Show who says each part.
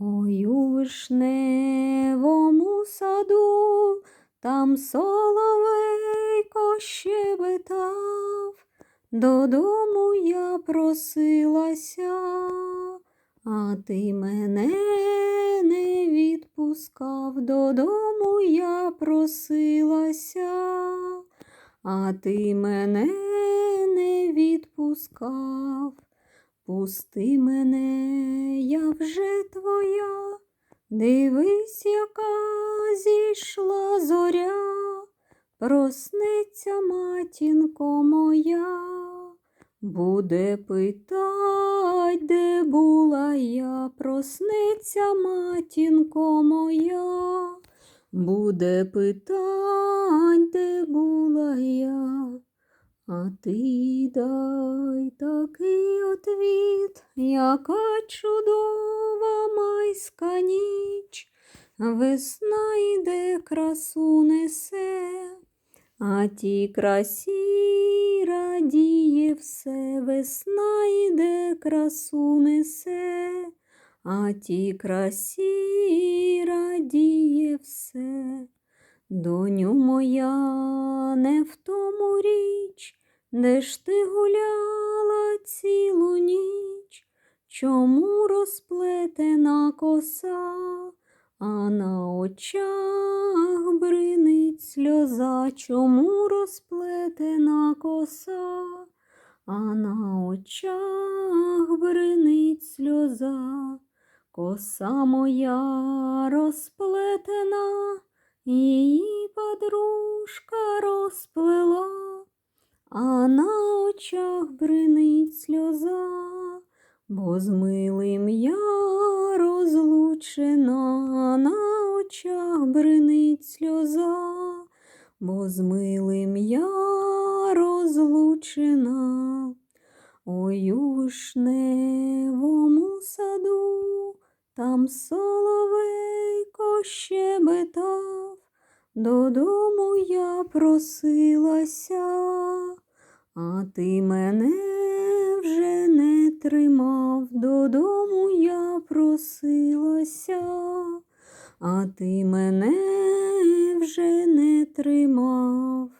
Speaker 1: Ой, у вишневому саду, там соловейко щебетав, додому я просилася, а ти мене не відпускав, додому я просилася, а ти мене не відпускав. Пусти мене, я вже твоя, дивись, яка зійшла зоря, проснеться матінко моя, буде питать, де була я, проснеться матінко моя, буде питать, де була я. А ти дай такий отвіт, яка чудова майська ніч, весна йде красу несе, а ті красі радіє все, весна йде красу несе, а ті красі радіє все. Доню моя, не в тому річ, де ж ти гуляла цілу ніч, чому розплетена коса, а на очах бринить сльоза, чому розплетена коса, а на очах бринить сльоза, коса моя розплетена. Її подружка розплела, а на очах бринить сльоза, бо з милим я розлучена, на очах бринить сльоза, бо з милим я розлучена. У вишневому саду, там соловейко щебетав, додому я просилася, а ти мене вже не тримав, додому я просилася, а ти мене вже не тримав.